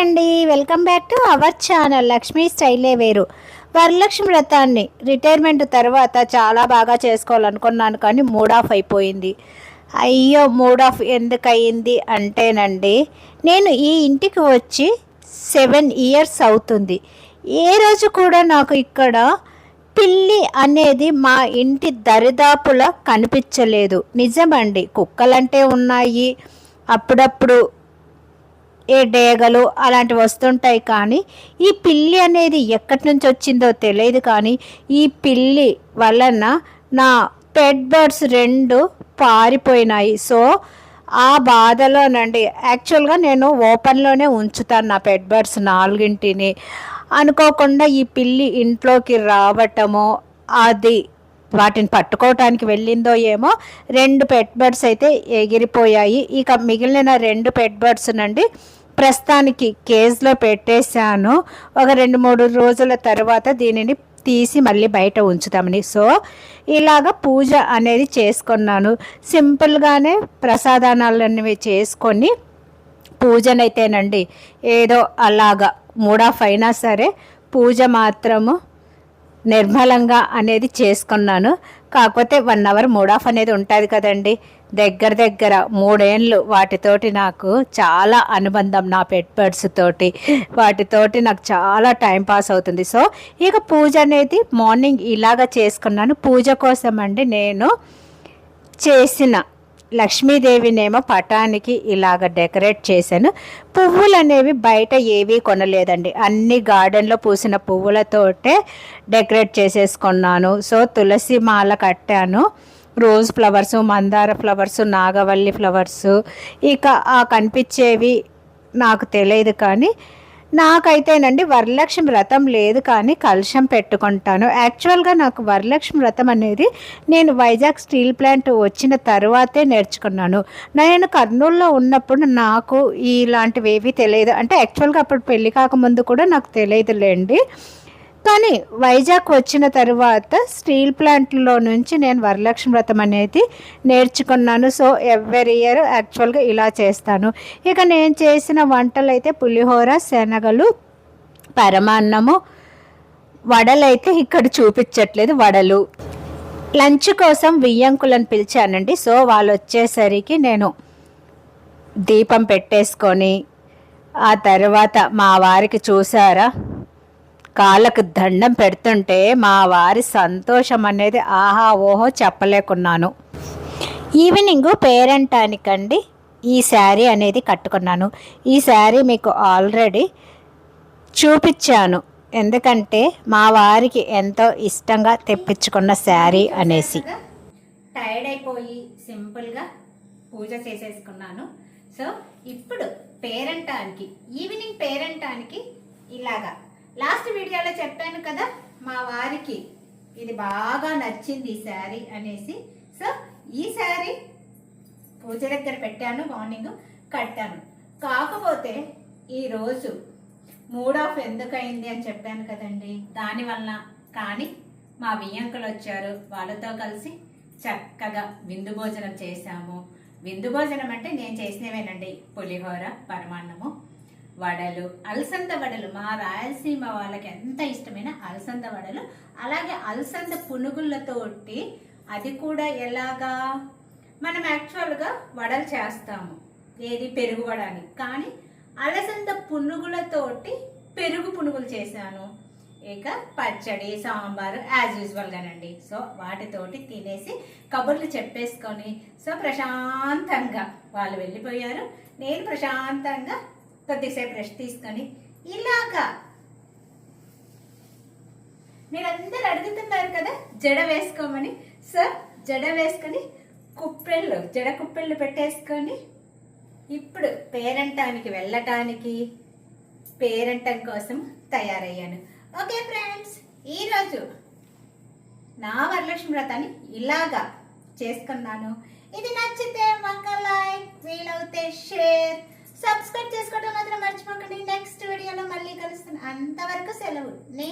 అండి. Welcome back to our channel Lakshmi స్టైలే వేరు. వరలక్ష్మి వ్రతాన్ని రిటైర్మెంట్ తర్వాత చాలా బాగా చేసుకోవాలనుకున్నాను కానీ మూడ్ ఆఫ్ అయిపోయింది. అయ్యో మూడ్ ఆఫ్ ఎందుకు అంటేనండి నేను ఈ ఇంటికి వచ్చి సెవెన్ ఇయర్స్ అవుతుంది. ఏ రోజు కూడా నాకు ఇక్కడ పిల్లి అనేది మా ఇంటి దరిదాపుల కనిపించలేదు. నిజమండి కుక్కలంటే ఉన్నాయి. అప్పుడప్పుడు ఏ డేగలు అలాంటివి వస్తుంటాయి కానీ ఈ పిల్లి అనేది ఎక్కడి నుంచి వచ్చిందో తెలియదు కానీ ఈ పిల్లి వలన నా పెట్ బర్డ్స్ రెండు పారిపోయినాయి. సో ఆ బాధలోనండి. యాక్చువల్గా నేను ఓపెన్లోనే ఉంచుతాను నా పెట్ బర్డ్స్ నాలుగింటిని. అనుకోకుండా ఈ పిల్లి ఇంట్లోకి రావటము అది వాటిని పట్టుకోవటానికి వెళ్ళిందో ఏమో రెండు పెట్ బర్డ్స్ అయితే ఎగిరిపోయాయి. ఇక మిగిలిన రెండు పెట్ బర్డ్స్ నండి ప్రస్తుతానికి కేజ్లో పెట్టేశాను. ఒక రెండు మూడు రోజుల తర్వాత దీనిని తీసి మళ్ళీ బయట ఉంచుతామని. సో ఇలాగ పూజ అనేది చేసుకున్నాను. సింపుల్గానే ప్రసాదానాలన్నీ చేసుకొని పూజనైతేనండి ఏదో అలాగా మూడాఫ్ అయినా సరే పూజ మాత్రము నిర్మలంగా అనేది చేసుకున్నాను. కాకపోతే వన్ అవర్ మూడ్ ఆఫ్ అనేది ఉంటుంది కదండి. దగ్గర దగ్గర మూడేళ్ళు వాటితోటి నాకు చాలా అనుబంధం నా పెట్ బర్డ్స్ తోటి. వాటితోటి నాకు చాలా టైం పాస్ అవుతుంది. సో ఇక పూజ అనేది మార్నింగ్ ఇలాగ చేసుకున్నాను. పూజ కోసం అండి నేను చేసిన లక్ష్మీదేవినేమో పటానికి ఇలాగ డెకరేట్ చేశాను. పువ్వులు అనేవి బయట ఏవీ కొనలేదండి. అన్ని గార్డెన్లో పూసిన పువ్వులతోటే డెకరేట్ చేసేసుకున్నాను. సో తులసి మాల కట్టాను. రోజ్ ఫ్లవర్స్ మందార ఫ్లవర్స్ నాగవల్లి ఫ్లవర్స్. ఇక ఆ కనిపించేవి నాకు తెలియదు కానీ నాకైతేనండి వరలక్ష్మి వ్రతం లేదు కానీ కలుషం పెట్టుకుంటాను. యాక్చువల్గా నాకు వరలక్ష్మి వ్రతం అనేది నేను వైజాగ్ స్టీల్ ప్లాంట్ వచ్చిన తర్వాతే నేర్చుకున్నాను. నేను కర్నూలులో ఉన్నప్పుడు నాకు ఇలాంటివి ఏవి తెలియదు. అంటే యాక్చువల్గా అప్పుడు పెళ్ళి కాకముందు కూడా నాకు తెలియదులేండి. కానీ వైజాగ్ వచ్చిన తర్వాత స్టీల్ ప్లాంట్లో నుంచి నేను వరలక్ష్మి వ్రతం అనేది నేర్చుకున్నాను. సో ఎవ్రీ ఇయర్ యాక్చువల్గా ఇలా చేస్తాను. ఇక నేను చేసిన వంటలు అయితే పులిహోర శనగలు పరమాన్నము వడలైతే ఇక్కడ చూపించట్లేదు వడలు. లంచ్ కోసం వియ్యంకులను పిలిచానండి. సో వాళ్ళు వచ్చేసరికి నేను దీపం పెట్టేసుకొని ఆ తర్వాత మా వారికి చూసారా? కాళ్ళకు దండం పెడుతుంటే మా వారి సంతోషం అనేది ఆహా ఓహో చెప్పలేకున్నాను. ఈవినింగ్ పేరంటానికండి. ఈ శారీ అనేది కట్టుకున్నాను. ఈ శారీ మీకు ఆల్రెడీ చూపించాను ఎందుకంటే మా వారికి ఎంతో ఇష్టంగా తెప్పించుకున్న శారీ అనేసి. టైర్డ్ అయిపోయి సింపుల్గా పూజ చేసేసుకున్నాను. సో ఇప్పుడు పేరెంటానికి ఈవినింగ్ పేరెంటానికి ఇలాగా. లాస్ట్ వీడియోలో చెప్పాను కదా మా వారికి ఇది బాగా నచ్చింది ఈ శారీ అనేసి. సో ఈ శారీ పూజ దగ్గర పెట్టాను మార్నింగ్ కట్టాను. కాకపోతే ఈరోజు మూడ్ ఆఫ్ ఎందుకయింది అని చెప్పాను కదండి. దానివల్ల కానీ మా వియ్యంకులు వచ్చారు వాళ్ళతో కలిసి చక్కగా విందు భోజనం చేశాము. విందు భోజనం అంటే నేను చేసినవేనండి పులిహోర పరమాన్నము. వడలు అలసంద వడలు. మా రాయలసీమ వాళ్ళకి ఎంత ఇష్టమైన అలసంద వడలు. అలాగే అలసంద పునుగులతోటి అది కూడా ఎలాగా? మనం యాక్చువల్గా వడలు చేస్తాము. ఏది? పెరుగు వడ కానీ అలసంద పునుగులతోటి పెరుగు పునుగులు చేశాను. ఇక పచ్చడి సాంబారు యాజ్ యూజువల్గానండి సో వాటితోటి తినేసి కబుర్లు చెప్పేసుకొని సో ప్రశాంతంగా వాళ్ళు వెళ్ళిపోయారు. నేను ప్రశాంతంగా కొద్దిసేపు రెస్ట్ తీసుకొని ఇలాగా. మీరందరూ అడుగుతున్నారు కదా జడ వేసుకోమని. సార్ జడ వేసుకొని కుప్పెళ్ళు జడ కుప్పెళ్ళు పెట్టేసుకొని ఇప్పుడు పేరంటానికి వెళ్ళటానికి పేరంటం కోసం తయారయ్యాను. ఓకే ఫ్రెండ్స్ ఈరోజు నా వరలక్ష్మి వ్రతాన్ని ఇలాగా చేసుకున్నాను. ఇది నచ్చితే ఒక లైక్ వీలవుతే షేర్ సబ్స్క్రైబ్ చేసుకోవడం 呢